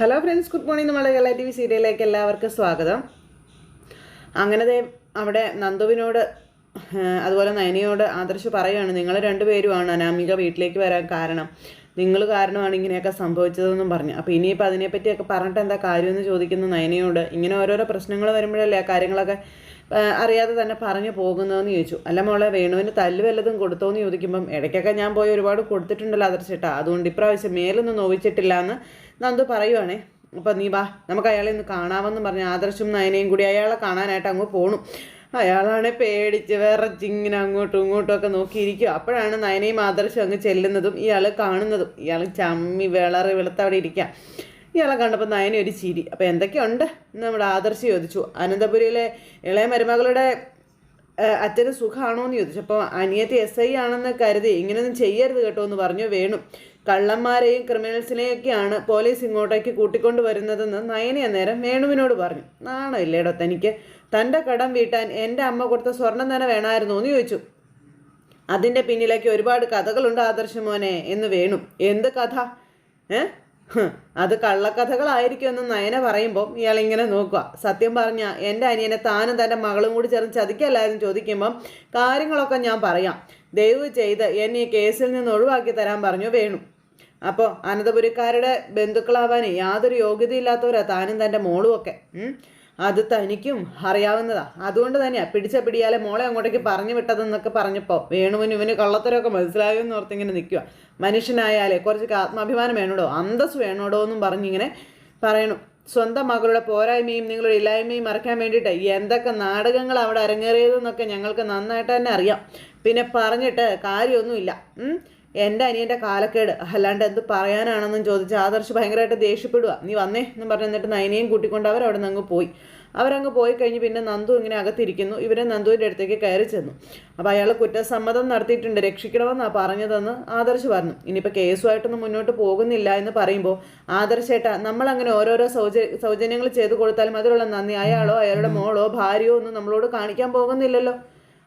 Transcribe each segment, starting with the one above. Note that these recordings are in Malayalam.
Hello friends good morning Kerala T V സീരിയലിലേക്ക് എല്ലാവർക്കും സ്വാഗതം. അങ്ങനെ അവിടെ നന്ദുവിനോട് അതുപോലെ നയനയോട് ആദർശ് പറയുകയാണ് നിങ്ങൾ രണ്ടുപേരുമാണ് അനാമിക വീട്ടിലേക്ക് വരാൻ കാരണം. നിങ്ങൾ കാരണമാണ് ഇങ്ങനെയൊക്കെ സംഭവിച്ചതെന്നും പറഞ്ഞു. അപ്പോൾ ഇനിയിപ്പോൾ അതിനെപ്പറ്റിയൊക്കെ പറഞ്ഞിട്ട് എന്താ കാര്യമെന്ന് ചോദിക്കുന്ന നയനയോട്. ഇങ്ങനെ ഓരോരോ പ്രശ്നങ്ങൾ വരുമ്പോഴല്ലേ ആ കാര്യങ്ങളൊക്കെ അറിയാതെ തന്നെ പറഞ്ഞു പോകുന്നതെന്ന് ചോദിച്ചു. അല്ല മോളെ വേണുവിന് തല്ല് വല്ലതും കൊടുത്തോന്ന് ചോദിക്കുമ്പം ഇടയ്ക്കൊക്കെ ഞാൻ പോയി ഒരുപാട് കൊടുത്തിട്ടുണ്ടല്ലോ ആദർശേട്ടാ അതുകൊണ്ട് ഇപ്രാവശ്യം മേലൊന്നും നോവിച്ചിട്ടില്ല എന്ന് നന്ദു പറയുവാണേ അപ്പം നീ വാ നമുക്ക് അയാളെ ഒന്ന് കാണാമെന്ന് പറഞ്ഞ് ആദർശും നയനയും കൂടി അയാളെ കാണാനായിട്ട് അങ്ങ് പോണു. അയാളാണെ പേടിച്ച് വിറച്ചിങ്ങനെ അങ്ങോട്ടും ഇങ്ങോട്ടും ഒക്കെ നോക്കിയിരിക്കും അപ്പോഴാണ് നയനയും ആദർശം അങ്ങ് ചെല്ലുന്നതും ഇയാൾ കാണുന്നതും. ഇയാൾ ചമ്മി വിളറി വെളുത്ത് അവിടെ ഇരിക്കാം ഇയാളെ കണ്ടപ്പോൾ നയന ഒരു ചിരി. അപ്പോൾ എന്തൊക്കെയുണ്ട്? എന്ന് നമ്മുടെ ആദർശ് ചോദിച്ചു. അനന്തപുരിയിലെ ഇളയ മരുമകളുടെ അച്ഛന് സുഖമാണോ എന്ന് ചോദിച്ചു. അപ്പോൾ അനിയത്തി എസ് ഐ ആണെന്ന് കരുതി ഇങ്ങനെയൊന്നും ചെയ്യരുത് കേട്ടോ എന്ന് പറഞ്ഞു വേണു. കള്ളന്മാരെയും ക്രിമിനൽസിനെയൊക്കെയാണ് പോലീസ് ഇങ്ങോട്ടേക്ക് കൂട്ടിക്കൊണ്ട് വരുന്നതെന്ന് നയനി അന്നേരം വേണുവിനോട് പറഞ്ഞു. നാണമില്ലേടോ തനിക്ക്? തന്റെ കടം വീട്ടാൻ എന്റെ അമ്മ കൊടുത്ത സ്വർണം തന്നെ വേണമായിരുന്നു? എന്ന് ചോദിച്ചു. അതിന്റെ പിന്നിലേക്ക് ഒരുപാട് കഥകളുണ്ട് ആദർശമോനെ എന്ന് വേണു. എന്ത് കഥ? ഏ? അത് കള്ളക്കഥകളായിരിക്കുമെന്ന് നയന പറയുമ്പോൾ ഇയാളിങ്ങനെ നോക്കുക. സത്യം പറഞ്ഞ എന്റെ അനിയനെ താനും തന്റെ മകളും കൂടി ചേർന്ന് ചതിക്കല്ലായിരുന്നു? ചോദിക്കുമ്പം കാര്യങ്ങളൊക്കെ ഞാൻ പറയാം. ദയവ് ചെയ്ത് എന്നെ കേസിൽ നിന്ന് ഒഴിവാക്കി തരാൻ പറഞ്ഞു വേണു. അപ്പോൾ അനന്തപുരിക്കാരുടെ ബന്ധുക്കളാവാൻ യാതൊരു യോഗ്യതയില്ലാത്തവരാ താനും തന്റെ മോളും ഒക്കെ. അത് തനിക്കും അറിയാവുന്നതാ. അതുകൊണ്ട് തന്നെയാ പിടിച്ച പിടിയാലെ മോളെ അങ്ങോട്ടേക്ക് പറഞ്ഞു വിട്ടതെന്നൊക്കെ പറഞ്ഞപ്പോൾ വേണുവിന് ഇവന് കള്ളത്തരമൊക്കെ മനസ്സിലായോ എന്ന് ഓർത്തിങ്ങനെ നിൽക്കുക മനുഷ്യനായാലേ കുറച്ചൊക്കെ ആത്മാഭിമാനം വേണോടോ? അന്തസ് വേണോടോ എന്നും പറഞ്ഞിങ്ങനെ പറയണു. സ്വന്തം മകളുടെ പോരായ്മയും നിങ്ങളുടെ ഇല്ലായ്മയും മറക്കാൻ വേണ്ടിയിട്ട് എന്തൊക്കെ നാടകങ്ങൾ അവിടെ അരങ്ങേറിയതെന്നൊക്കെ ഞങ്ങൾക്ക് നന്നായിട്ട് തന്നെ അറിയാം. പിന്നെ പറഞ്ഞിട്ട് കാര്യമൊന്നുമില്ല. എന്റെ അനിയന്റെ കാലക്കേട്. അല്ലാണ്ട് എന്ത് പറയാനാണെന്നും ചോദിച്ച് ആദർശ് ഭയങ്കരമായിട്ട് ദേഷ്യപ്പെടുക നീ വന്നേ എന്നും പറഞ്ഞ് എന്നിട്ട് നയനയും കൂട്ടിക്കൊണ്ട് അവർ അവിടെ നിന്ന് പോയി. അവരങ്ങ് പോയി കഴിഞ്ഞ് പിന്നെ നന്ദു ഇങ്ങനെ അകത്തിരിക്കുന്നു. ഇവരെ നന്ദുവിന്റെ അടുത്തേക്ക് കയറി ചെന്നു. അപ്പോൾ അയാൾ കുറ്റസമ്മതം നടത്തിയിട്ടുണ്ട്. രക്ഷിക്കണമെന്നാണ് പറഞ്ഞതെന്ന് ആദർശ് പറഞ്ഞു. ഇനിയിപ്പോൾ കേസുമായിട്ടൊന്നും മുന്നോട്ട് പോകുന്നില്ല എന്ന് പറയുമ്പോൾ ആദർശേട്ടാ നമ്മളങ്ങനെ ഓരോരോ സൗജ സൗജന്യങ്ങൾ ചെയ്തു കൊടുത്താലും അതിലുള്ള നന്ദി അയാളോ അയാളുടെ മോളോ ഭാര്യയോ ഒന്നും നമ്മളോട് കാണിക്കാൻ പോകുന്നില്ലല്ലോ.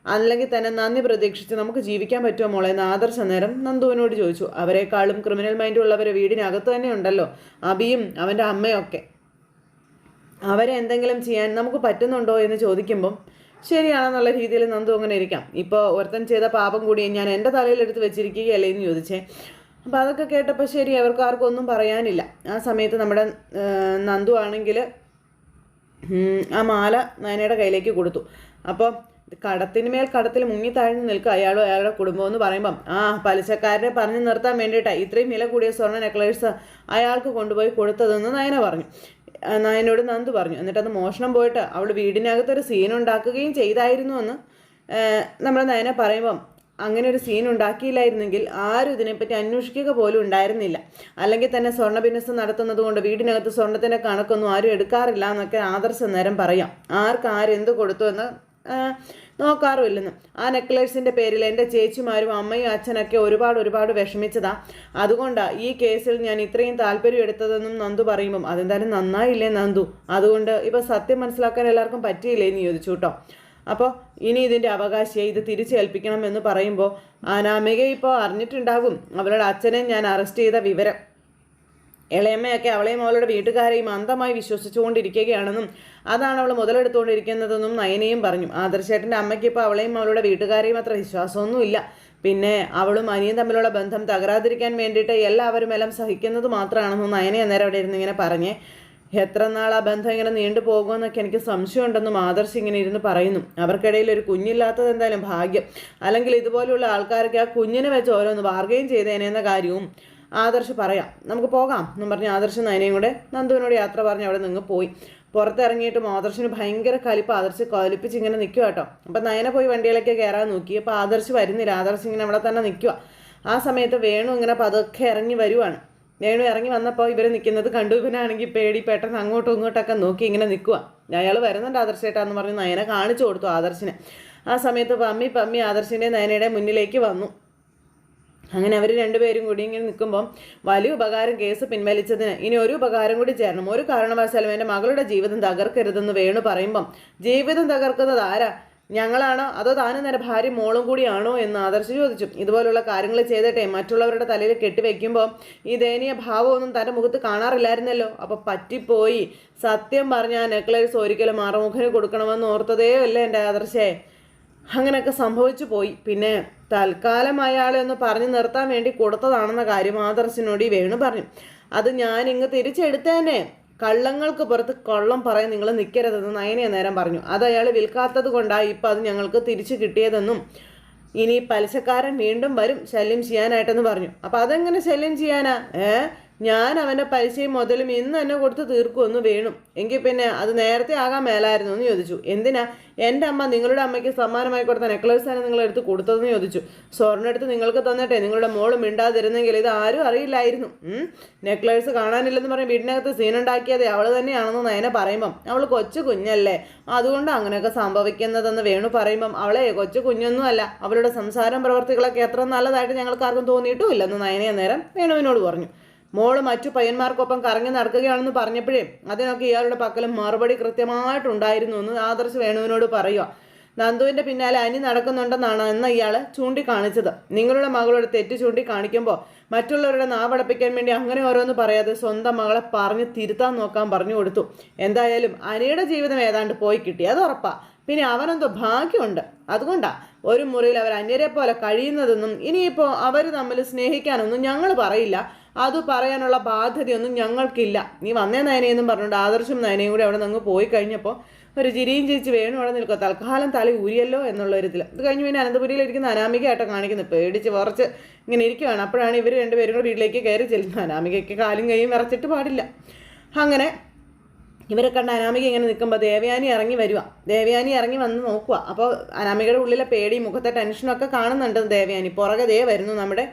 അല്ലെങ്കിൽ തന്നെ നന്ദി പ്രതീക്ഷിച്ച് നമുക്ക് ജീവിക്കാൻ പറ്റുമോ മോളെ എന്ന് ആദർശ നേരം നന്ദുവിനോട് ചോദിച്ചു. അവരെക്കാളും ക്രിമിനൽ മൈൻഡ് ഉള്ളവരെ വീടിനകത്ത് തന്നെ ഉണ്ടല്ലോ അബിയും അവന്റെ അമ്മയൊക്കെ അവരെ എന്തെങ്കിലും ചെയ്യാൻ നമുക്ക് പറ്റുന്നുണ്ടോ എന്ന് ചോദിക്കുമ്പം ശരിയാണെന്നുള്ള രീതിയിൽ നന്ദു അങ്ങനെ ഇരിക്കാം. ഇപ്പോൾ ഒരുത്തൻ ചെയ്ത പാപം കൂടി ഞാൻ എന്റെ തലയിലെടുത്ത് വെച്ചിരിക്കുകയല്ലേ എന്ന് ചോദിച്ചേ. അപ്പോൾ അതൊക്കെ കേട്ടപ്പോൾ ശരി അവർക്ക് ആർക്കും ഒന്നും പറയാനില്ല. ആ സമയത്ത് നമ്മുടെ നന്ദു ആണെങ്കിൽ ആ മാല നയനയുടെ കയ്യിലേക്ക് കൊടുത്തു. അപ്പോൾ കടത്തിന് മേൽ കടത്തിൽ മുങ്ങി താഴ്ന്നു നിൽക്കുക അയാളും അയാളുടെ കുടുംബം എന്ന് പറയുമ്പം ആ പലിശക്കാരനെ പറഞ്ഞു നിർത്താൻ വേണ്ടിയിട്ടാണ് ഇത്രയും വില കൂടിയ സ്വർണ നെക്ലേഴ്സ് അയാൾക്ക് കൊണ്ടുപോയി കൊടുത്തതെന്ന് നയന പറഞ്ഞു. നയനോട് നന്ദു പറഞ്ഞു. എന്നിട്ട് അത് മോഷണം പോയിട്ട് അവൾ വീടിനകത്തൊരു സീൻ ഉണ്ടാക്കുകയും ചെയ്തായിരുന്നു എന്ന് നമ്മൾ നയന പറയുമ്പം അങ്ങനെ ഒരു സീൻ ഉണ്ടാക്കിയില്ലായിരുന്നെങ്കിൽ ആരും ഇതിനെപ്പറ്റി അന്വേഷിക്കുക പോലും ഉണ്ടായിരുന്നില്ല. അല്ലെങ്കിൽ തന്നെ സ്വർണ ബിസിനസ് നടത്തുന്നത് കൊണ്ട് വീടിനകത്ത് സ്വർണത്തിന്റെ കണക്കൊന്നും ആരും എടുക്കാറില്ല എന്നൊക്കെ ആദർശ നേരം പറയാം. ആർക്ക് ആരെന്ത് കൊടുത്തു എന്ന് നോക്കാറുമില്ലെന്ന്. ആ നെക്ലേഴ്സിന്റെ പേരിൽ എന്റെ ചേച്ചിമാരും അമ്മയും അച്ഛനൊക്കെ ഒരുപാട് ഒരുപാട് വിഷമിച്ചതാ. അതുകൊണ്ടാണ് ഈ കേസിൽ ഞാൻ ഇത്രയും താല്പര്യം എടുത്തതെന്നും നന്ദു പറയുമ്പം അതെന്തായാലും നന്നായില്ലേ നന്ദു? അതുകൊണ്ട് ഇപ്പോൾ സത്യം മനസ്സിലാക്കാൻ എല്ലാവർക്കും പറ്റിയില്ലേ? എന്ന് ചോദിച്ചു കേട്ടോ. അപ്പോൾ ഇനി ഇതിന്റെ അവകാശിയെ ഇത് തിരിച്ചേൽപ്പിക്കണം എന്ന് പറയുമ്പോൾ അനാമിക ഇപ്പോൾ അറിഞ്ഞിട്ടുണ്ടാകും. അവളുടെ അച്ഛനെ ഞാൻ അറസ്റ്റ് ചെയ്ത വിവരം. ഇളയമ്മയൊക്കെ അവളെയും അവളുടെ വീട്ടുകാരെയും അന്ധമായി വിശ്വസിച്ചുകൊണ്ടിരിക്കുകയാണെന്നും അതാണ് അവൾ മുതലെടുത്തുകൊണ്ടിരിക്കുന്നതെന്നും നയനയും പറഞ്ഞു. ആദർശേട്ടന്റെ അമ്മയ്ക്ക് ഇപ്പോൾ അവളെയും അവളുടെ വീട്ടുകാരെയും അത്ര വിശ്വാസമൊന്നുമില്ല. പിന്നെ അവളും അനിയും തമ്മിലുള്ള ബന്ധം തകരാതിരിക്കാൻ വേണ്ടിയിട്ട് എല്ലാവരും എല്ലാം സഹിക്കുന്നത് മാത്രമാണെന്നും നയനെ അന്നേരം അവിടെ ഇരുന്ന് ഇങ്ങനെ പറഞ്ഞേ എത്ര നാൾ ആ ബന്ധം ഇങ്ങനെ നീണ്ടു പോകുമെന്നൊക്കെ എനിക്ക് സംശയമുണ്ടെന്നും ആദർശ് ഇങ്ങനെ ഇരുന്ന് പറയുന്നു. അവർക്കിടയിൽ ഒരു കുഞ്ഞില്ലാത്തത് എന്തായാലും ഭാഗ്യം. അല്ലെങ്കിൽ ഇതുപോലെയുള്ള ആൾക്കാർക്ക് ആ കുഞ്ഞിനെ വെച്ച് ഓരോന്ന് ബാർഗെയിൻ ചെയ്തേനെന്ന കാര്യവും ആദർശ് പറയാം. നമുക്ക് പോകാം എന്നും പറഞ്ഞ് ആദർശ് നയനയും കൂടെ നന്ദുവിനോട് യാത്ര പറഞ്ഞ് അവിടെ നിന്ന് പോയി. പുറത്തിറങ്ങിയിട്ടും ആദർശിന് ഭയങ്കര കലിപ്പ്. ആദർശ് കലിപ്പിച്ച് ഇങ്ങനെ നിൽക്കുക കേട്ടോ. അപ്പം നയന പോയി വണ്ടിയിലൊക്കെ കയറാൻ നോക്കി. അപ്പോൾ ആദർശ് വരുന്നില്ല. ആദർശ് ഇങ്ങനെ അവിടെ തന്നെ നിൽക്കുക ആ സമയത്ത് വേണു ഇങ്ങനെ പതുക്കെ ഇറങ്ങി വരുവാണ്. വേണു ഇറങ്ങി വന്നപ്പോൾ ഇവർ നിൽക്കുന്നത് കണ്ടു. ഇവനാണെങ്കിൽ പേടി പെട്ടെന്ന് അങ്ങോട്ടും ഇങ്ങോട്ടൊക്കെ നോക്കി ഇങ്ങനെ നിൽക്കുക അയാൾ വരുന്നുണ്ട് ആദർശേട്ടാന്ന് പറഞ്ഞ് നയനെ കാണിച്ചു കൊടുത്തു ആദർശിനെ. ആ സമയത്ത് പമ്മി പമ്മി ആദർശിന്റെ നയനയുടെ മുന്നിലേക്ക് വന്നു. അങ്ങനെ അവർ രണ്ടുപേരും കൂടി ഇങ്ങനെ നിൽക്കുമ്പം വലിയ ഉപകാരം കേസ് പിൻവലിച്ചതിന് ഇനി ഒരു ഉപകാരം കൂടി ചേരണം. ഒരു കാരണവശാലും എന്റെ മകളുടെ ജീവിതം തകർക്കരുതെന്ന് വേണു പറയുമ്പം ജീവിതം തകർക്കുന്നത് ആരാ? ഞങ്ങളാണോ? അതോ താനും നേരെ ഭാര്യ മോളും കൂടിയാണോ എന്ന് ആദർശ് ചോദിച്ചു. ഇതുപോലുള്ള കാര്യങ്ങൾ ചെയ്തിട്ടെ മറ്റുള്ളവരുടെ തലയിൽ കെട്ടിവെക്കുമ്പോൾ ഈ ദയനീയ ഭാവമൊന്നും തന്റെ മുഖത്ത് കാണാറില്ലായിരുന്നല്ലോ. അപ്പോൾ പറ്റിപ്പോയി. സത്യം പറഞ്ഞ ആ നെക്ലേസ് ഒരിക്കലും മറുമുഖന് കൊടുക്കണമെന്ന് ഓർത്തതേ അല്ല എന്റെ ആദർശേ. അങ്ങനെയൊക്കെ സംഭവിച്ചു പോയി. പിന്നെ തൽക്കാലം അയാളെ ഒന്ന് പറഞ്ഞു നിർത്താൻ വേണ്ടി കൊടുത്തതാണെന്ന കാര്യം ആദർശിനോട് വേണു പറഞ്ഞു. അത് ഞാൻ ഇങ്ങ് തിരിച്ചെടുത്തേനെ. കള്ളങ്ങൾക്ക് പുറത്ത് കള്ളം പറയാൻ നിങ്ങൾ നിൽക്കരുതെന്ന് നയനെ നേരം പറഞ്ഞു. അത് അയാൾ വിൽക്കാത്തത് കൊണ്ടാണ് ഇപ്പം അത് ഞങ്ങൾക്ക് തിരിച്ചു കിട്ടിയതെന്നും ഇനി പലിശക്കാരൻ വീണ്ടും വരും. ശല്യം ചെയ്യാനായിട്ടെന്ന് പറഞ്ഞു. അപ്പം അതെങ്ങനെ ശല്യം ചെയ്യാനാ? ഏ? ഞാൻ അവന്റെ പൈസയും മുതലും ഇന്ന് തന്നെ കൊടുത്ത് തീർക്കുമെന്ന് വേണം. എങ്കിൽ പിന്നെ അത് നേരത്തെ ആകാൻ മേലായിരുന്നു എന്ന് ചോദിച്ചു. എന്തിനാ? എന്റെ അമ്മ നിങ്ങളുടെ അമ്മയ്ക്ക് സമ്മാനമായി കൊടുത്ത നെക്ലേസ് ആണ് നിങ്ങൾ എടുത്ത് കൊടുത്തതെന്ന് ചോദിച്ചു. സ്വർണം എടുത്ത് നിങ്ങൾക്ക് തന്നിട്ടെ നിങ്ങളുടെ മോൾ മിണ്ടാതിരുന്നെങ്കിൽ ഇത് ആരും അറിയില്ലായിരുന്നു. നെക്ലേസ് കാണാനില്ലെന്ന് പറഞ്ഞ് വീടിനകത്ത് സീനുണ്ടാക്കിയത് അവൾ തന്നെയാണെന്ന് നയന പറയുമ്പം. അവൾ കൊച്ചു കുഞ്ഞല്ലേ. അതുകൊണ്ട് അങ്ങനെയൊക്കെ സംഭവിക്കുന്നതെന്ന് വേണു പറയുമ്പം അവളെ കൊച്ചു കുഞ്ഞൊന്നും അല്ല. അവളുടെ സംസാരം പ്രവർത്തികളൊക്കെ എത്ര നല്ലതായിട്ട് ഞങ്ങൾക്ക് ആർക്കും ഇല്ലെന്ന് നയനെ നേരം വേണുവിനോട് പറഞ്ഞു. മോൾ മറ്റു പയ്യന്മാർക്കൊപ്പം കറങ്ങി നടക്കുകയാണെന്ന് പറഞ്ഞപ്പോഴേ അതിനൊക്കെ ഇയാളുടെ പക്കലും മറുപടി കൃത്യമായിട്ടുണ്ടായിരുന്നു എന്ന് ആദർശ് വേണുവിനോട് പറയുക നന്ദുവിന്റെ പിന്നാലെ അനി നടക്കുന്നുണ്ടെന്നാണ് എന്ന് ഇയാൾ ചൂണ്ടിക്കാണിച്ചത്. നിങ്ങളുടെ മകളോട് തെറ്റ് ചൂണ്ടിക്കാണിക്കുമ്പോൾ മറ്റുള്ളവരുടെ നാവടപ്പിക്കാൻ വേണ്ടി അങ്ങനെ ഓരോന്ന് പറയാതെ സ്വന്തം മകളെ പറഞ്ഞ് തിരുത്താൻ നോക്കാൻ പറഞ്ഞു കൊടുത്തു. എന്തായാലും അനിയുടെ ജീവിതം ഏതാണ്ട് പോയി കിട്ടി അത് ഉറപ്പാ. പിന്നെ അവനെന്തോ ഭാഗ്യമുണ്ട്. അതുകൊണ്ടാ ഒരു മുറിയിൽ അവർ അന്യരെ പോലെ കഴിയുന്നതെന്നും ഇനിയിപ്പോൾ അവർ തമ്മിൽ സ്നേഹിക്കാനൊന്നും ഞങ്ങൾ പറയില്ല. അത് പറയാനുള്ള ബാധ്യതയൊന്നും ഞങ്ങൾക്കില്ല. നീ വന്നേ നയനയെന്നും പറഞ്ഞുകൊണ്ട് ആദർശം നയനയും കൂടി അവിടെ നിന്ന് പോയി കഴിഞ്ഞപ്പോൾ ഒരു ചിരിയും ചിരിച്ച് വേണു അവിടെ നിൽക്കുക. തൽക്കാലം തല ഊരിയല്ലോ എന്നുള്ള ഒരു ഇതിൽ ഇത് കഴിഞ്ഞ് പിന്നെ അനന്തപുരിയിലിരിക്കുന്ന അനാമികയായിട്ട് കാണിക്കുന്നത് പേടിച്ച് കുറച്ച് ഇങ്ങനെ ഇരിക്കുകയാണ് അപ്പോഴാണ് ഇവർ രണ്ടുപേരും കൂടെ വീട്ടിലേക്ക് കയറി ചെല്ലുന്നത്. അനാമികയ്ക്ക് കാലും കൈയും വിറച്ചിട്ട് പാടില്ല. അങ്ങനെ ഇവരെ കണ്ട അനാമിക ഇങ്ങനെ നിൽക്കുമ്പോൾ ദേവയാനി ഇറങ്ങി വരിക ദേവയാനി ഇറങ്ങി വന്ന് നോക്കുക അപ്പോൾ അനാമികയുടെ ഉള്ളിലെ പേടി മുഖത്തെ ടെൻഷനും ഒക്കെ കാണുന്നുണ്ട് ദേവയാനി. പുറകെ ദേ വരുന്നു നമ്മുടെ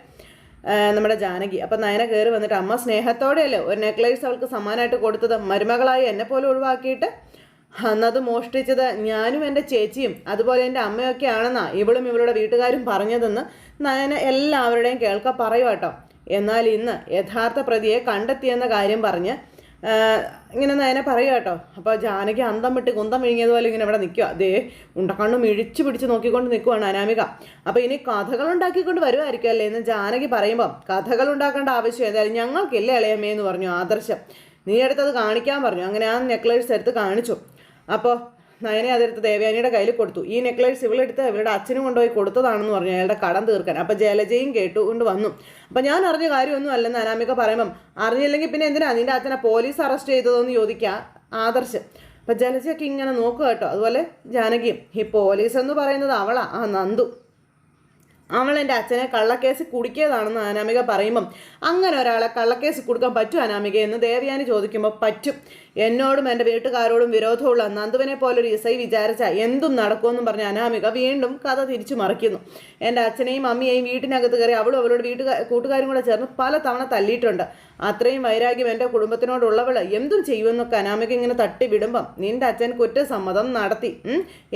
നമ്മുടെ ജാനകി. അപ്പം നയന കയറി വന്നിട്ട് അമ്മ സ്നേഹത്തോടെയല്ലേ? ഒരു നെക്ലേസ് അവൾക്ക് സമ്മാനമായിട്ട് കൊടുത്തത്. മരുമകളായി എന്നെ പോലെ ഒഴിവാക്കിയിട്ട് അന്നത് മോഷ്ടിച്ചത് ഞാനും എന്റെ ചേച്ചിയും അതുപോലെ എന്റെ അമ്മയൊക്കെ ആണെന്നാ ഇവളും ഇവളുടെ വീട്ടുകാരും പറഞ്ഞതെന്ന് നയന എല്ലാവരുടെയും കേൾക്ക പറയുക എന്നാൽ ഇന്ന് യഥാർത്ഥ പ്രതിയെ കണ്ടെത്തിയെന്ന കാര്യം പറഞ്ഞ് ഇങ്ങനെ നയനെ പറയുക കേട്ടോ. അപ്പോൾ ജാനകി അന്തം വിട്ട് കുന്തം വിഴുങ്ങിയതുപോലെ ഇങ്ങനെ ഇവിടെ നിൽക്കുക അതേ ഉണ്ടക്കണ്ണും മിഴിച്ച് പിടിച്ച് നോക്കിക്കൊണ്ട് നിൽക്കുവാണ് അനാമിക. അപ്പോൾ ഇനി കഥകൾ ഉണ്ടാക്കിക്കൊണ്ട് വരുമായിരിക്കും അല്ലേ എന്ന് ജാനകി പറയുമ്പം. കഥകൾ ഉണ്ടാക്കേണ്ട ആവശ്യം ഏതായാലും ഞങ്ങൾക്കില്ല ഇളയമ്മേ എന്ന് പറഞ്ഞു ആദർശം. നീ എടുത്തത് കാണിക്കാൻ പറഞ്ഞു. അങ്ങനെ ആ നെക്ലേസ് എടുത്ത് കാണിച്ചു. അപ്പോൾ നയനെ അതെടുത്ത് ദേവയാനിയുടെ കയ്യിൽ കൊടുത്തു. ഈ നെക്ലേസ് ഇവളെടുത്ത് ഇവരുടെ അച്ഛനും കൊണ്ടുപോയി കൊടുത്തതാണെന്ന് പറഞ്ഞു അയാളുടെ കടം തീർക്കാൻ. അപ്പോൾ ജലജയും കേട്ടു കൊണ്ട് വന്നു. അപ്പം ഞാൻ അറിഞ്ഞ കാര്യമൊന്നും അല്ലെന്ന് അനാമിക പറയുമ്പം അറിഞ്ഞില്ലെങ്കിൽ പിന്നെ എന്തിനാ നിന്റെ അച്ഛനെ പോലീസ് അറസ്റ്റ് ചെയ്തതെന്ന് ചോദിക്കുക ആദർശ്? അപ്പം ജലജയൊക്കെ ഇങ്ങനെ നോക്കുക കേട്ടോ. അതുപോലെ ജാനകിയും ഈ പോലീസ് എന്ന് പറയുന്നത് അവളാ. ആ നന്ദു. അവൾ എന്റെ അച്ഛനെ കള്ളക്കേസ് കുടിക്കിയതാണെന്ന് അനാമിക പറയുമ്പം അങ്ങനെ ഒരാളെ കള്ളക്കേസ് കൊടുക്കാൻ പറ്റും അനാമിക? എന്ന് ദേവയാനി ചോദിക്കുമ്പോൾ പറ്റും. എന്നോടും എന്റെ വീട്ടുകാരോടും വിരോധമുള്ള നന്ദുവിനെ പോലൊരു ഇസൈ വിചാരിച്ച എന്തും നടക്കുമെന്നും പറഞ്ഞ അനാമിക വീണ്ടും കഥ തിരിച്ചു മറിക്കുന്നു. എന്റെ അച്ഛനെയും അമ്മയെയും വീട്ടിനകത്ത് കയറി അവളും അവളുടെ വീട്ടുകാർ കൂട്ടുകാരും കൂടെ ചേർന്ന് പല തവണ തല്ലിയിട്ടുണ്ട്. അത്രയും വൈരാഗ്യം എന്റെ കുടുംബത്തിനോടുള്ളവൾ എന്തും ചെയ്യുമെന്നൊക്കെ അനാമിക ഇങ്ങനെ തട്ടി വിടുമ്പം നിന്റെ അച്ഛൻ കുറ്റസമ്മതം നടത്തി.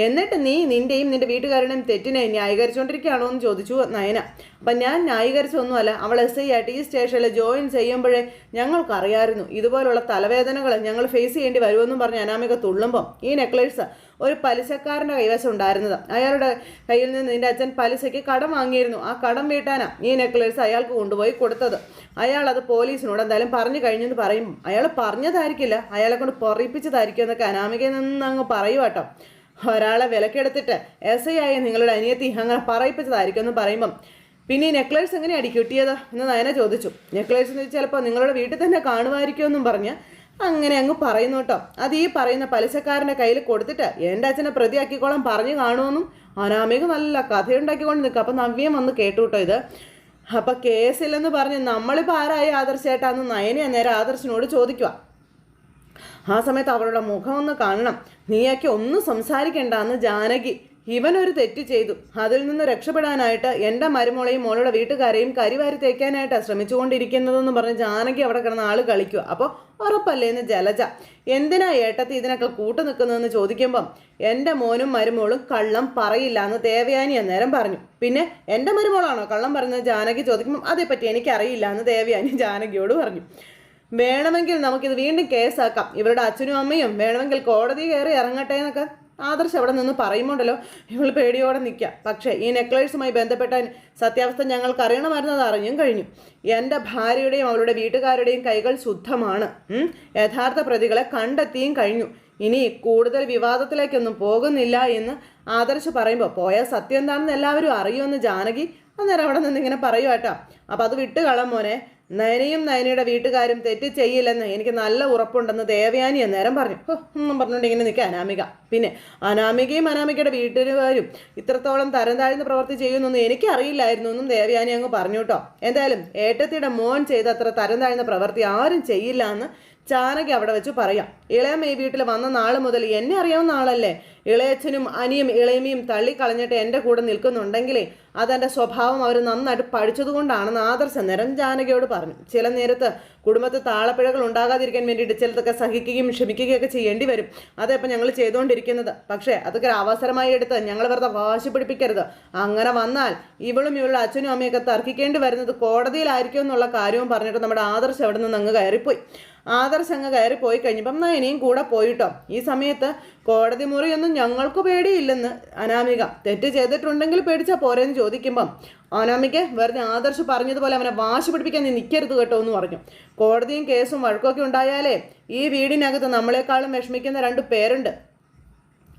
എന്നിട്ട് നീ നിന്റെയും നിന്റെ വീട്ടുകാരുടെയും തെറ്റിനെ ന്യായീകരിച്ചുകൊണ്ടിരിക്കുകയാണോ എന്ന് ചോദിച്ചു നയന. അപ്പം ഞാൻ ന്യായീകരിച്ചൊന്നുമല്ല അവൾ എസ് ഐ ആയിട്ട് ഈ സ്റ്റേഷനിൽ ജോയിൻ ചെയ്യുമ്പോഴേ ഞങ്ങൾക്കറിയായിരുന്നു. ഇതുപോലുള്ള തലവേദനകൾ ഞങ്ങൾ ഫേസ് ചെയ്യേണ്ടി വരുമെന്നും പറഞ്ഞ് അനാമിക തുള്ളുമ്പം ഈ നെക്ലേസ് ഒരു പലിശക്കാരന്റെ കൈവശം ഉണ്ടായിരുന്നത്. അയാളുടെ കയ്യിൽ നിന്ന് നിന്റെ അച്ഛൻ പലിശയ്ക്ക് കടം വാങ്ങിയിരുന്നു. ആ കടം വീട്ടാനാ ഈ നെക്ലേസ് അയാൾക്ക് കൊണ്ടുപോയി കൊടുത്തത്. അയാൾ അത് പോലീസിനോട് എന്തായാലും പറഞ്ഞു കഴിഞ്ഞെന്ന് പറയും. അയാൾ പറഞ്ഞതായിരിക്കില്ല. അയാളെ കൊണ്ട് പൊറിപ്പിച്ചതായിരിക്കും എന്നൊക്കെ അനാമികയിൽ നിന്ന് അങ്ങ് പറയുവാട്ടോ ഒരാളെ വിലക്കെടുത്തിട്ട് എസ് ഐ ആയ നിങ്ങളുടെ അനിയത്തി അങ്ങനെ പറയിപ്പിച്ചതായിരിക്കും എന്ന് പറയുമ്പം പിന്നെ ഈ നെക്ലേസ് എങ്ങനെയാണ് കിട്ടിയത്? എന്ന് നയന ചോദിച്ചു. നെക്ലേസ് എന്ന് വെച്ചാൽ ചിലപ്പോൾ നിങ്ങളുടെ വീട്ടിൽ തന്നെ കാണുമായിരിക്കുമെന്നും പറഞ്ഞ് അങ്ങനെ അങ്ങ് പറയുന്നു കേട്ടോ. അത് ഈ പറയുന്ന പലിശക്കാരന്റെ കയ്യിൽ കൊടുത്തിട്ട് എന്റെ അച്ഛനെ പ്രതിയാക്കിക്കോളാൻ പറഞ്ഞു കാണുമെന്നും അനാമിക നല്ല കഥയുണ്ടാക്കിക്കൊണ്ട് നിൽക്കുക. അപ്പം നവ്യം വന്ന് കേട്ടു കേട്ടോ ഇത്. അപ്പം കേസില്ലെന്ന് പറഞ്ഞ് നമ്മളിപ്പോൾ ആരായി ആദർശേട്ടാന്ന് നയനെ നേരെ ആദർശിനോട് ചോദിക്കുക. ആ സമയത്ത് അവളുടെ മുഖം ഒന്ന് കാണണം. നീയൊക്കെ ഒന്നും സംസാരിക്കണ്ടെന്ന് ജാനകി ഇവനൊരു തെറ്റ് ചെയ്തു. അതിൽ നിന്ന് രക്ഷപ്പെടാനായിട്ട് എന്റെ മരുമോളെയും മോളുടെ വീട്ടുകാരെയും കരിവാരി തേക്കാനായിട്ടാണ് ശ്രമിച്ചുകൊണ്ടിരിക്കുന്നതെന്ന് പറഞ്ഞ് ജാനകി അവിടെ കിടന്ന ആൾ കളിക്കുക. അപ്പോൾ ഉറപ്പല്ലേ എന്ന് ജലജ. എന്തിനാ ഏട്ടത്തി ഇതിനൊക്കെ കൂട്ടു നിൽക്കുന്നതെന്ന് ചോദിക്കുമ്പം എന്റെ മോനും മരുമോളും കള്ളം പറയില്ല എന്ന് ദേവയാനി അന്നേരം പറഞ്ഞു. പിന്നെ എന്റെ മരുമോളാണോ കള്ളം പറഞ്ഞത് ജാനകി ചോദിക്കുമ്പം അതേപ്പറ്റി എനിക്കറിയില്ല എന്ന് ദേവയാനി ജാനകിയോട് പറഞ്ഞു. വേണമെങ്കിൽ നമുക്കിത് വീണ്ടും കേസാക്കാം. ഇവരുടെ അച്ഛനും അമ്മയും വേണമെങ്കിൽ കോടതി കയറി ഇറങ്ങട്ടെ എന്നൊക്കെ ആദർശ് അവിടെ നിന്ന് പറയുമ്പോണ്ടല്ലോ ഇവൾ പേടിയോടെ നിൽക്കുക പക്ഷേ ഈ നെക്ലേഴ്സുമായി ബന്ധപ്പെട്ട സത്യാവസ്ഥ ഞങ്ങൾക്ക് അറിയണമായിരുന്നത് അറിഞ്ഞും കഴിഞ്ഞു. എന്റെ ഭാര്യയുടെയും അവളുടെ വീട്ടുകാരുടെയും കൈകൾ ശുദ്ധമാണ്. യഥാർത്ഥ പ്രതികളെ കണ്ടെത്തിയും കഴിഞ്ഞു. ഇനി കൂടുതൽ വിവാദത്തിലേക്കൊന്നും പോകുന്നില്ല എന്ന് ആദർശ് പറയുമ്പോൾ പോയ സത്യം എന്താണെന്ന് എല്ലാവരും അറിയുമെന്ന് ജാനകി അന്നേരം അവിടെ നിന്ന് ഇങ്ങനെ പറയുവാട്ടോ അപ്പം അത് വിട്ടുകളം മോനെ. നയനയും നയനയുടെ വീട്ടുകാരും തെറ്റ് ചെയ്യില്ലെന്ന് എനിക്ക് നല്ല ഉറപ്പുണ്ടെന്ന് ദേവയാനി അന്നേരം പറഞ്ഞു. ഒന്നും പറഞ്ഞുകൊണ്ട് ഇങ്ങനെ നിൽക്കുക അനാമിക. പിന്നെ അനാമികയും അനാമികയുടെ വീട്ടുകാരും ഇത്രത്തോളം തരം താഴ്ന്ന് പ്രവർത്തി ചെയ്യുന്നൊന്നും എനിക്കറിയില്ലായിരുന്നു എന്നും ദേവയാനി അങ്ങ് പറഞ്ഞു കേട്ടോ. എന്തായാലും ഏട്ടത്തിയുടെ മോൻ ചെയ്ത അത്ര തരം താഴ്ന്ന പ്രവൃത്തി ആരും ചെയ്യില്ല എന്ന് ചാനകി അവിടെ വെച്ച് പറയാം. ഇളയമ്മ ഈ വീട്ടിൽ വന്ന നാൾ മുതൽ എന്നെ അറിയാവുന്ന ആളല്ലേ? ഇളയച്ചനും അനിയും ഇളയമ്മയും തള്ളിക്കളഞ്ഞിട്ട് എന്റെ കൂടെ നിൽക്കുന്നുണ്ടെങ്കിലേ അതെന്റെ സ്വഭാവം അവർ നന്നായിട്ട് പഠിച്ചതുകൊണ്ടാണെന്ന് ആദർശ നേരം ജാനകിയോട് പറഞ്ഞു. ചില നേരത്ത് കുടുംബത്തിൽ താളപ്പിഴകൾ ഉണ്ടാകാതിരിക്കാൻ വേണ്ടിയിട്ട് ചിലതൊക്കെ സഹിക്കുകയും ക്ഷമിക്കുകയൊക്കെ ചെയ്യേണ്ടി വരും. അതേപ്പം ഞങ്ങൾ ചെയ്തുകൊണ്ടിരിക്കുന്നത് പക്ഷേ അതൊക്കെ ഒരു അവസരമായി എടുത്ത് ഞങ്ങൾ വെറുതെ വാശി പിടിപ്പിക്കരുത്. അങ്ങനെ വന്നാൽ ഇവളും ഇവളുടെ അച്ഛനും അമ്മയൊക്കെ തർക്കിക്കേണ്ടി വരുന്നത് കോടതിയിലായിരിക്കും എന്നുള്ള കാര്യവും പറഞ്ഞിട്ട് നമ്മുടെ ആദർശം അവിടെ നിന്ന് അങ്ങ് കയറിപ്പോയി. ആദർശ് അങ്ങ് കയറി പോയി കഴിഞ്ഞപ്പം നയനിയും കൂടെ പോയിട്ടോ? ഈ സമയത്ത് കോടതി മുറിയൊന്നും ഞങ്ങൾക്ക് പേടിയില്ലെന്ന് അനാമിക. തെറ്റ് ചെയ്തിട്ടുണ്ടെങ്കിൽ പേടിച്ചാൽ പോരെന്ന് ചോദിക്കുമ്പം അനാമിക വെറുതെ ആദർശ് പറഞ്ഞതുപോലെ അവനെ വാശി പിടിപ്പിക്കാൻ നീ നിൽക്കരുത് കേട്ടോ എന്ന് പറഞ്ഞു. കോടതിയും കേസും വഴക്കൊക്കെ ഉണ്ടായാലേ ഈ വീടിനകത്ത് നമ്മളെക്കാളും വിഷമിക്കുന്ന രണ്ട് പേരുണ്ട്.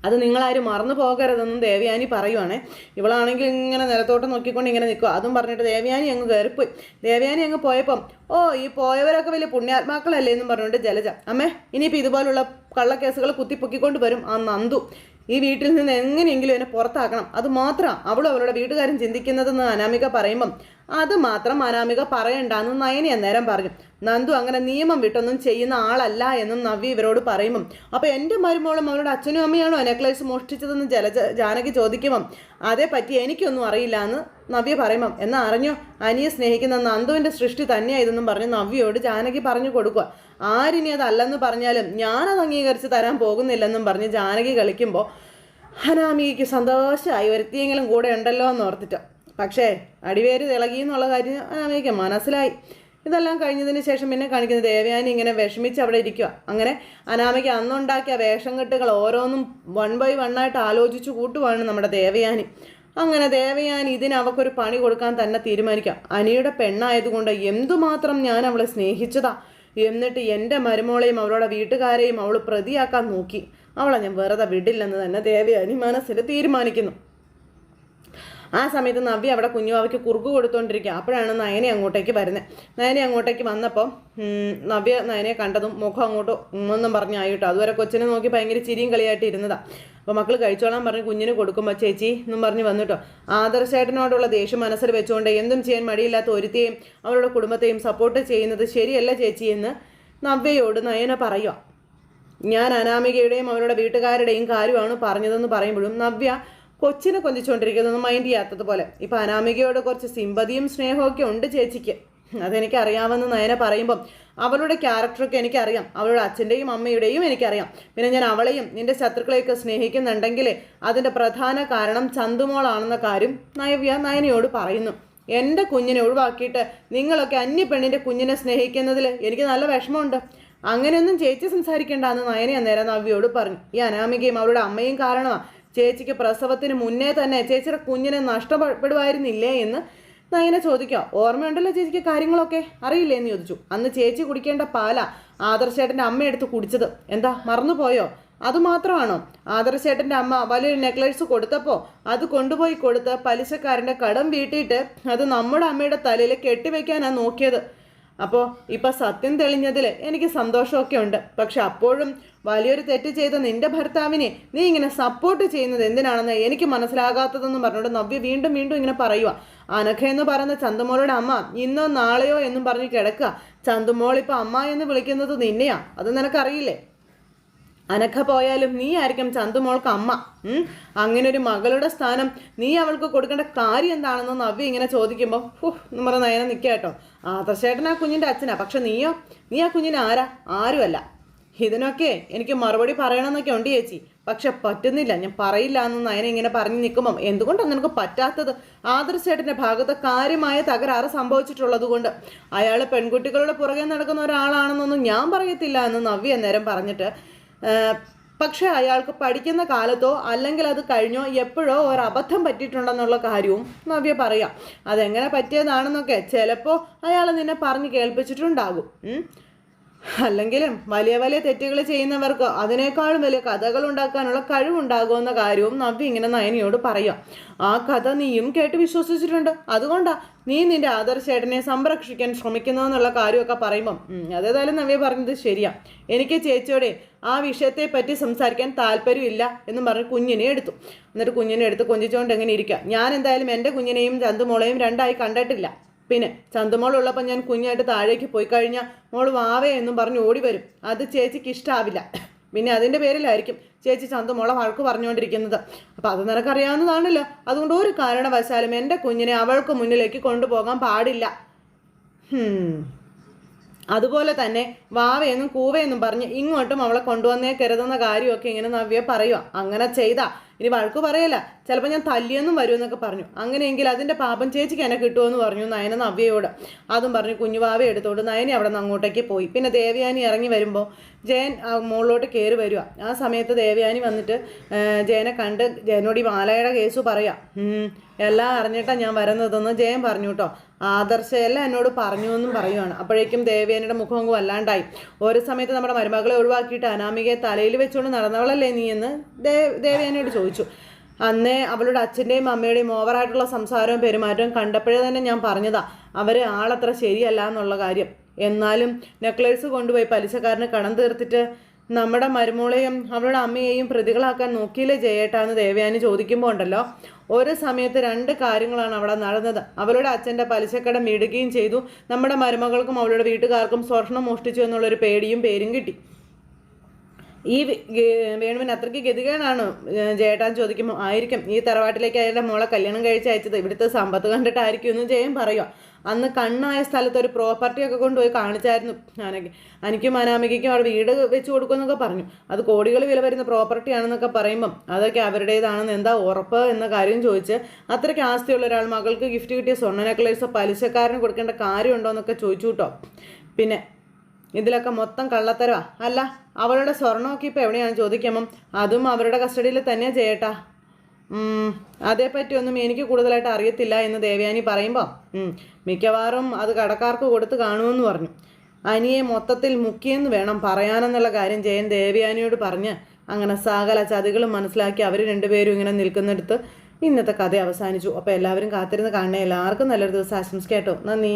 അത് നിങ്ങളാരും മറന്നു പോകരുതെന്നും ദേവയാനി പറയുവാണേ. ഇവളാണെങ്കിൽ ഇങ്ങനെ നിലത്തോട്ട് നോക്കിക്കൊണ്ട് ഇങ്ങനെ നിൽക്കുക. അതും പറഞ്ഞിട്ട് ദേവയാനി അങ്ങ് കയറിപ്പോയി. ദേവയാനി അങ്ങ് പോയപ്പം ഓ ഈ പോയവരൊക്കെ വലിയ പുണ്യാത്മാക്കളല്ലേ എന്നും പറഞ്ഞുകൊണ്ട് ജലജ അമ്മേ ഇനിയിപ്പോൾ ഇതുപോലുള്ള കള്ളക്കേസുകൾ കുത്തിപ്പൊക്കിക്കൊണ്ട് വരും ആ നന്ദു. ഈ വീട്ടിൽ നിന്ന് എങ്ങനെയെങ്കിലും എന്നെ പുറത്താക്കണം. അത് മാത്രം അവളും അവളുടെ വീട്ടുകാരും ചിന്തിക്കുന്നതെന്ന് അനാമിക പറയുമ്പം അത് മാത്രം അനാമിക പറയണ്ടെന്ന് നയനി അന്നേരം പറഞ്ഞു. നന്ദു അങ്ങനെ നിയമം വിട്ടൊന്നും ചെയ്യുന്ന ആളല്ല എന്നും നവ്യ ഇവരോട് പറയുമ്പം അപ്പോൾ എന്റെ മരുമോളും അവരുടെ അച്ഛനും അമ്മയാണോ നെക്ലേസ് മോഷ്ടിച്ചതെന്ന് ജലജ ജാനകി ചോദിക്കുമ്പം അതേപ്പറ്റി എനിക്കൊന്നും അറിയില്ല എന്ന് നവ്യ പറയുമ്പം എന്നാ അറിഞ്ഞോ? അനിയെ സ്നേഹിക്കുന്ന നന്ദുവിന്റെ സൃഷ്ടി തന്നെയായിരുന്നെന്നും പറഞ്ഞു നവ്യയോട് ജാനകി പറഞ്ഞു കൊടുക്കുക ആരിനി അതല്ലെന്ന് പറഞ്ഞാലും ഞാനത് അംഗീകരിച്ച് തരാൻ പോകുന്നില്ലെന്നും പറഞ്ഞ് ജാനകി കളിക്കുമ്പോൾ അനാമികയ്ക്ക് സന്തോഷമായി ഒരുത്തിയെങ്കിലും കൂടെ ഉണ്ടല്ലോ എന്ന് ഓർത്തിട്ട് പക്ഷേ അടിവേര് തിളകി എന്നുള്ള കാര്യം അനാമികയ്ക്ക് മനസ്സിലായി. ഇതെല്ലാം കഴിഞ്ഞതിന് ശേഷം പിന്നെ കാണിക്കുന്നത് ദേവയാനി ഇങ്ങനെ വിഷമിച്ച് അവിടെ ഇരിക്കുക അങ്ങനെ അനാമിക അന്നുണ്ടാക്കിയ വേഷം കെട്ടുകൾ ഓരോന്നും വൺ ബൈ വണ്ണായിട്ട് ആലോചിച്ച് കൂട്ടുവാണ് നമ്മുടെ ദേവയാനി. അങ്ങനെ ദേവയാനി ഇതിന് അവക്കൊരു പണി കൊടുക്കാൻ തന്നെ തീരുമാനിക്കാം. അനിയുടെ പെണ്ണായതുകൊണ്ട് എന്തുമാത്രം ഞാൻ അവളെ സ്നേഹിച്ചതാ. എന്നിട്ട് എന്റെ മരുമോളെയും അവളുടെ വീട്ടുകാരെയും അവൾ പ്രതിയാക്കാൻ നോക്കി. അവളെ ഞാൻ വെറുതെ വിടില്ലെന്ന് തന്നെ ദേവയാനി മനസ്സിൽ തീരുമാനിക്കുന്നു. ആ സമയത്ത് നവ്യ അവിടെ കുഞ്ഞുവാവയ്ക്ക് കുറുക്ക് കൊടുത്തുകൊണ്ടിരിക്കുക അപ്പോഴാണ് നയനെ അങ്ങോട്ടേക്ക് വരുന്നത് നയനെ അങ്ങോട്ടേക്ക് വന്നപ്പോൾ നവ്യ നയനെ കണ്ടതും മുഖം അങ്ങോട്ട് ഒന്നും പറഞ്ഞായിട്ടോ അതുവരെ കൊച്ചിനെ നോക്കി ഭയങ്കര ചിരിയും കളിയായിട്ട് ഇരുന്നതാണ് അപ്പോൾ മക്കൾ കഴിച്ചോളാൻ പറഞ്ഞ് കുഞ്ഞിന് കൊടുക്കുമ്പോൾ ചേച്ചി എന്നും പറഞ്ഞ് വന്നിട്ടോ. ആദർശേട്ടനോടുള്ള ദേഷ്യം മനസ്സിൽ വെച്ചുകൊണ്ട് എന്തും ചെയ്യാൻ മടിയില്ലാത്ത ഒരുത്തെയും അവരുടെ കുടുംബത്തെയും സപ്പോർട്ട് ചെയ്യുന്നത് ശരിയല്ല ചേച്ചി എന്ന് നവ്യയോട് നയന പറയുക ഞാൻ അനാമികയുടെയും അവരുടെ വീട്ടുകാരുടെയും കാര്യമാണ് പറഞ്ഞതെന്ന് പറയുമ്പോഴും നവ്യ കൊച്ചിനെ കൊഞ്ചിച്ചുകൊണ്ടിരിക്കുന്നത് മൈൻഡ് ചെയ്യാത്തതുപോലെ. ഇപ്പം അനാമികയോട് കുറച്ച് സിമ്പതിയും സ്നേഹവും ഒക്കെ ഉണ്ട് ചേച്ചിക്ക്. അതെനിക്ക് അറിയാമെന്ന് നയന പറയുമ്പം അവളുടെ ക്യാരക്ടറൊക്കെ എനിക്കറിയാം. അവളുടെ അച്ഛന്റെയും അമ്മയുടെയും എനിക്കറിയാം. പിന്നെ ഞാൻ അവളെയും നിന്റെ ശത്രുക്കളെയൊക്കെ സ്നേഹിക്കുന്നുണ്ടെങ്കിൽ അതിന്റെ പ്രധാന കാരണം ചന്തുമോളാണെന്ന കാര്യം നയവ്യ നയനയോട് പറയുന്നു. എന്റെ കുഞ്ഞിനെ ഒഴിവാക്കിയിട്ട് നിങ്ങളൊക്കെ അന്യ പെണ്ണിന്റെ കുഞ്ഞിനെ സ്നേഹിക്കുന്നതിൽ എനിക്ക് നല്ല വിഷമമുണ്ട്. അങ്ങനെയൊന്നും ചേച്ചി സംസാരിക്കേണ്ടെന്ന് നയനെ അന്നേരം നവ്യയോട് പറഞ്ഞു. ഈ അനാമികയും അവളുടെ അമ്മയും കാരണമാണ് ചേച്ചിക്ക് പ്രസവത്തിന് മുന്നേ തന്നെ ചേച്ചിയുടെ കുഞ്ഞിനെ നഷ്ടപ്പെടുമായിരുന്നില്ലേ എന്ന് നയനെ ചോദിക്കാം ഓർമ്മയുണ്ടല്ലോ ചേച്ചിക്ക് കാര്യങ്ങളൊക്കെ? അറിയില്ലേ എന്ന് ചോദിച്ചു. അന്ന് ചേച്ചി കുടിക്കേണ്ട പാല ആദർശേട്ടന്റെ അമ്മ എടുത്ത് കുടിച്ചത്. എന്താ മറന്നുപോയോ? അത് മാത്രമാണോ? ആദർശേട്ടന്റെ അമ്മ വലിയൊരു നെക്ലേസ് കൊടുത്തപ്പോൾ അത് കൊണ്ടുപോയി കൊടുത്ത് പലിശക്കാരന്റെ കടം വീട്ടിയിട്ട് അത് നമ്മുടെ അമ്മയുടെ തലയിൽ കെട്ടിവെക്കാനാണ് നോക്കിയത്. അപ്പോൾ ഇപ്പം സത്യം തെളിഞ്ഞതിൽ എനിക്ക് സന്തോഷമൊക്കെ ഉണ്ട്. പക്ഷെ അപ്പോഴും വലിയൊരു തെറ്റ് ചെയ്ത നിന്റെ ഭർത്താവിനെ നീ ഇങ്ങനെ സപ്പോർട്ട് ചെയ്യുന്നത് എന്തിനാണെന്ന് എനിക്ക് മനസ്സിലാകാത്തതെന്ന് പറഞ്ഞുകൊണ്ട് നവ്യ വീണ്ടും വീണ്ടും ഇങ്ങനെ പറയുക അനഘ എന്ന് പറയുന്ന ചന്തുമോളുടെ അമ്മ ഇന്നോ നാളെയോ എന്നും പറഞ്ഞ് കിടക്കുക. ചന്തുമോൾ ഇപ്പം അമ്മ എന്ന് വിളിക്കുന്നത് നിന്നെയാ. അത് നിനക്കറിയില്ലേ? അനഘ പോയാലും നീ ആയിരിക്കും ചന്തുമോൾക്ക് അമ്മ? അങ്ങനെ ഒരു മകളുടെ സ്ഥാനം നീ അവൾക്ക് കൊടുക്കേണ്ട കാര്യം എന്താണെന്ന് നവ്യ ഇങ്ങനെ ചോദിക്കുമ്പോൾ ഹുഹ് എന്ന് പറഞ്ഞ നയന നിൽക്കുക കേട്ടോ. ആദർശേട്ടൻ ആ കുഞ്ഞിന്റെ അച്ഛനാ. പക്ഷെ നീയോ? നീ ആ കുഞ്ഞിന് ആരാ? ആരുമല്ല. ഇതിനൊക്കെ എനിക്ക് മറുപടി പറയണമെന്നൊക്കെ ഉണ്ട് ചേച്ചി. പക്ഷെ പറ്റുന്നില്ല. ഞാൻ പറയില്ല എന്ന് നയന ഇങ്ങനെ പറഞ്ഞു നിൽക്കുമ്പം. എന്തുകൊണ്ടാണ് നിനക്ക് പറ്റാത്തത്? ആദർശേട്ടന്റെ ഭാഗത്ത് കാര്യമായ തകരാറ് സംഭവിച്ചിട്ടുള്ളത് കൊണ്ട് അയാൾ പെൺകുട്ടികളുടെ പുറകെ നടക്കുന്ന ഒരാളാണെന്നൊന്നും ഞാൻ പറയത്തില്ല എന്ന് നവ്യ നേരം പറഞ്ഞിട്ട് പക്ഷേ അയാൾക്ക് പഠിക്കുന്ന കാലത്തോ അല്ലെങ്കിൽ അത് കഴിഞ്ഞോ എപ്പോഴോ ഒരു അബദ്ധം പറ്റിയിട്ടുണ്ടെന്നുള്ള കാര്യവും നവ്യ പറയാം അതെങ്ങനെ പറ്റിയതാണെന്നൊക്കെ ചിലപ്പോൾ അയാൾ നിന്നെ പറഞ്ഞ് കേൾപ്പിച്ചിട്ടുണ്ടാകും. അല്ലെങ്കിലും വലിയ വലിയ തെറ്റുകൾ ചെയ്യുന്നവർക്ക് അതിനേക്കാളും വലിയ കഥകൾ ഉണ്ടാക്കാനുള്ള കഴിവുണ്ടാകുമെന്ന കാര്യവും നവ്യ ഇങ്ങനെ നയനിയോട് പറയാം. ആ കഥ നീയും കേട്ട് വിശ്വസിച്ചിട്ടുണ്ട്. അതുകൊണ്ടാ നീ നിന്റെ ആദർശേട്ടനെ സംരക്ഷിക്കാൻ ശ്രമിക്കുന്നതെന്നുള്ള കാര്യമൊക്കെ പറയുമ്പം അതേതായാലും നവ്യ പറഞ്ഞത് ശരിയാ. എനിക്ക് ചേച്ചിയോടെ ആ വിഷയത്തെ പറ്റി സംസാരിക്കാൻ താല്പര്യമില്ല എന്ന് പറഞ്ഞ് കുഞ്ഞിനെ എടുത്തു. എന്നിട്ട് കുഞ്ഞിനെ എടുത്ത് കൊഞ്ചിച്ചുകൊണ്ട് എങ്ങനെ ഇരിക്കുക ഞാൻ എന്തായാലും എന്റെ കുഞ്ഞിനെയും ചന്തുമോളെയും രണ്ടായി കണ്ടിട്ടില്ല. പിന്നെ ചന്തുമോൾ ഉള്ളപ്പോൾ ഞാൻ കുഞ്ഞായിട്ട് താഴേക്ക് പോയി കഴിഞ്ഞാൽ മോൾ വാവേ എന്നും പറഞ്ഞ് ഓടി വരും. അത് ചേച്ചിക്ക് ഇഷ്ടാവില്ല. പിന്നെ അതിന്റെ പേരിലായിരിക്കും ചേച്ചി ചന്തുമോളെ വഴക്ക് പറഞ്ഞുകൊണ്ടിരിക്കുന്നത്. അപ്പം അത് നിനക്കറിയാവുന്നതാണല്ലോ. അതുകൊണ്ട് ഒരു കാരണവശാലും എന്റെ കുഞ്ഞിനെ അവൾക്ക് മുന്നിലേക്ക് കൊണ്ടുപോകാൻ പാടില്ല. അതുപോലെ തന്നെ വാവയെന്നും കൂവയെന്നും പറഞ്ഞ് ഇങ്ങോട്ടും അവളെ കൊണ്ടുവന്നേ കരുതുന്ന കാര്യമൊക്കെ ഇങ്ങനെ നവ്യ പറയുക അങ്ങനെ ചെയ്താ. ഇനി വഴക്ക് പറയല്ല. ചിലപ്പോൾ ഞാൻ തല്ലിയെന്നും വരുമെന്നൊക്കെ പറഞ്ഞു. അങ്ങനെയെങ്കിൽ അതിന്റെ പാപം ചേച്ചിക്ക് എന്നെ കിട്ടുമെന്ന് പറഞ്ഞു നയന നവ്യയോട്. അതും പറഞ്ഞു കുഞ്ഞു വാവ എടുത്തോണ്ട് നയനി അവിടെ നിന്ന് അങ്ങോട്ടേക്ക് പോയി. പിന്നെ ദേവയാനി ഇറങ്ങി വരുമ്പോൾ ജയൻ മുകളിലോട്ട് കയറി വരിക ആ സമയത്ത് ദേവയാനി വന്നിട്ട് ജയനെ കണ്ട് ജയനോട് ഈ മാലയുടെ കേസ് പറയാം. എല്ലാം അറിഞ്ഞിട്ടാണ് ഞാൻ വരുന്നതെന്ന് ജയൻ പറഞ്ഞു കേട്ടോ ആദർശ എല്ലാം എന്നോട് പറഞ്ഞു എന്നും പറയുവാണ്. അപ്പോഴേക്കും ദേവേനയുടെ മുഖം വല്ലാണ്ടായി. ഒരു സമയത്ത് നമ്മുടെ മരുമകളെ ഒഴിവാക്കിയിട്ട് അനാമികയെ തലയിൽ വെച്ചുകൊണ്ട് നടന്നവളല്ലേ നീ എന്ന് ദേവേനയോട് ചോദിച്ചു. അന്നേ അവളുടെ അച്ഛന്റെയും അമ്മയുടെയും ഓവറായിട്ടുള്ള സംസാരവും പെരുമാറ്റവും കണ്ടപ്പോഴേ തന്നെ ഞാൻ പറഞ്ഞതാ അവർ ആളത്ര ശരിയല്ല എന്നുള്ള കാര്യം. എന്നാലും നെക്ലേസ് കൊണ്ടുപോയി പലിശക്കാരന് കടം തീർത്തിട്ട് നമ്മുടെ മരുമോളെയും അവളുടെ അമ്മയെയും പ്രതികളാക്കാൻ നോക്കിയില്ലേ ജയേട്ടാ എന്ന് ദേവയാനി ചോദിക്കുമ്പോൾ ഉണ്ടല്ലോ. ഒരു സമയത്ത് രണ്ട് കാര്യങ്ങളാണ് അവിടെ നടന്നത്. അവളുടെ അച്ഛന്റെ പലിശക്കടം ഇടുകയും ചെയ്തു. നമ്മുടെ മരുമകൾക്കും അവളുടെ വീട്ടുകാർക്കും സ്വർണം മോഷ്ടിച്ചു എന്നുള്ളൊരു പേടിയും പേരും കിട്ടി. ഈ വേണുവിന് അത്രയ്ക്ക് ഗതികേടാണ്? ജയേട്ടാൻ ചോദിക്കുമ്പോൾ ആയിരിക്കും. ഈ തറവാട്ടിലേക്ക് അയാളുടെ മോളെ കല്യാണം കഴിച്ച് അയച്ചത് ഇവിടുത്തെ സമ്പത്ത് കണ്ടിട്ടായിരിക്കും എന്ന് ജയൻ പറയുക അന്ന് കണ്ണായ സ്ഥലത്ത് ഒരു പ്രോപ്പർട്ടി ഒക്കെ കൊണ്ടുപോയി കാണിച്ചായിരുന്നു. ഞാനൊക്കെ എനിക്കും അനാമികയ്ക്കും അവിടെ വീട് വെച്ച് കൊടുക്കുമെന്നൊക്കെ പറഞ്ഞു. അത് കോടികൾ വില വരുന്ന പ്രോപ്പർട്ടിയാണെന്നൊക്കെ പറയുമ്പം അതൊക്കെ അവരുടേതാണെന്ന് എന്താ ഉറപ്പ് എന്ന കാര്യം ചോദിച്ച് അത്രയ്ക്ക് ആസ്തിയുള്ള ഒരാൾ മകൾക്ക് ഗിഫ്റ്റ് കിട്ടിയ സ്വർണ നെക്ലേസോ പലിശക്കാരന് കൊടുക്കേണ്ട കാര്യമുണ്ടോ എന്നൊക്കെ ചോദിച്ചു കേട്ടോ പിന്നെ ഇതിലൊക്കെ മൊത്തം കള്ളത്തരവാ. അല്ല അവളുടെ സ്വർണമൊക്കെ ഇപ്പം എവിടെയാണ് ചോദിക്കുമ്പം അതും അവരുടെ കസ്റ്റഡിയിൽ തന്നെ ചെയ്യട്ടാ. ഉം, അതേപ്പറ്റി ഒന്നും എനിക്ക് കൂടുതലായിട്ട് അറിയത്തില്ല എന്ന് ദേവയാനി പറയുമ്പോൾ മിക്കവാറും അത് കടക്കാർക്ക് കൊടുത്ത് കാണുമെന്ന് പറഞ്ഞു. അനിയെ മൊത്തത്തിൽ മുക്കിയെന്ന് വേണം പറയാനെന്നുള്ള കാര്യം ജയൻ ദേവയാനിയോട് പറഞ്ഞ് അങ്ങനെ സകല ചതികളും മനസ്സിലാക്കി അവർ രണ്ടുപേരും ഇങ്ങനെ നിൽക്കുന്നിടത്ത് ഇന്നത്തെ കഥ അവസാനിച്ചു. അപ്പോൾ എല്ലാവരും കാത്തിരുന്ന് കാണണേ. എല്ലാവർക്കും നല്ലൊരു ദിവസം. ആശംസിക്കാട്ടോ നന്ദി.